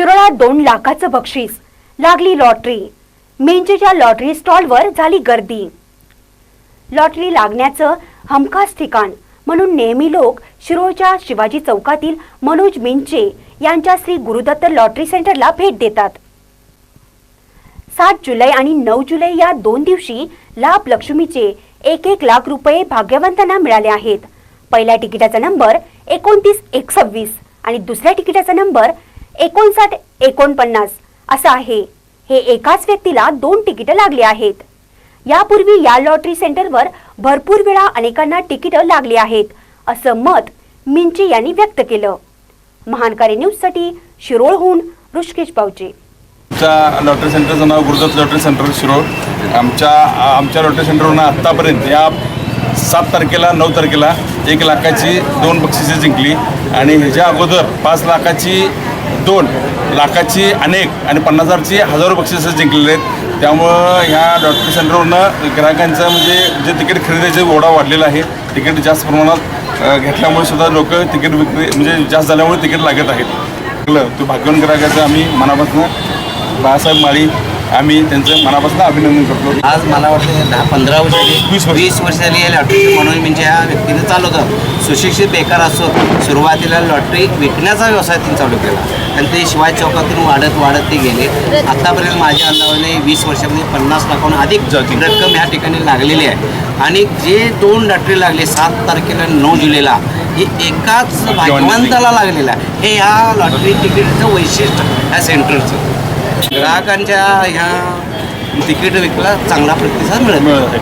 शिरोळा दोन लाखाचं बक्षीस. लागली लॉटरी. मेंचेच्या लॉटरी स्टॉलवर झाली गर्दी. लॉटरी लागण्याचं हमखास ठिकाण. म्हणून नेहमी लोक शिरोळच्या शिवाजी चौकातील मनोज मिंचे यांच्या श्री गुरुदत्त लॉटरी सेंटरला भेट देतात. सात जुलै आणि नऊ जुलै या दोन दिवशी लाभ लक्ष्मीचे एक एक लाख रुपये भाग्यवंतांना मिळाले आहेत. पहिल्या तिकिटाचा नंबर एकोणतीस एकसव्वीस आणि दुसऱ्या तिकिटाचा नंबर एकोणसाठ एकोणपन्नास असं आहे. हे एकाच व्यक्तीला दोन तिकीटं लागली आहेत. यापूर्वी या लॉटरी सेंटरवर भरपूर वेळा अनेकांना तिकीटं लागली आहेत असं मत मिंची यांनी व्यक्त केलं. महानकारी न्यूजसाठी शिरोळहून ऋषिकेश पावचे. आमच्या लॉटरी सेंटरचं नाव गुरुदत्त लॉटरी सेंटर शिरोळ. आमच्या आमच्या लॉटरी सेंटरवरून आत्तापर्यंत या सात तारखेला नऊ तारखेला एक लाखाची दोन बक्षिसे जिंकली आणि ह्याच्या अगोदर पाच लाखाची दोन लाखाची अनेक आणि पन्नास हजारची हजारो बक्षिसे जिंकलेले आहेत. त्यामुळं ह्या लॉटरी सेंटरवरनं ग्राहकांचं म्हणजे जे तिकीट खरेदीचे ओढा वाढलेला आहे तिकीट जास्त प्रमाणात घेतल्यामुळे सुद्धा लोक तिकीट विक्री म्हणजे जास्त झाल्यामुळे तिकीट लागत आहेत. तो भाग्यवान ग्राहकाचं आम्ही मनापासून बाळासाहेब माळी आम्ही त्यांचं मनापासून अभिनंदन करतो. आज मला वाटतं दहा पंधरा वर्ष झाली वीस वर्ष. वीस वर्ष झाली या लॉटरीचं म्हणून म्हणजे ह्या व्यक्तीने चालवतं. सुशिक्षित बेकार असो सुरुवातीला लॉटरी विकण्याचा व्यवसाय त्यांनी चालू केला. आणि ते शिवाय चौकातून वाढत वाढत ते गेले. आत्तापर्यंत माझ्या अंदाजाने वीस वर्षामध्ये पन्नास लाखाहून अधिक जाती. रक्कम ह्या ठिकाणी लागलेली आहे. आणि जे दोन लॉटरी लागले सात तारखेला नऊ जुलैला हे एकाच भाग्यवंताला लागलेलं आहे. हे ह्या लॉटरी तिकीटचं वैशिष्ट्य ह्या सेंटरचं. ग्राहकांच्या ह्या तिकीट विकला चांगला प्रतिसाद मिळत मिळत आहे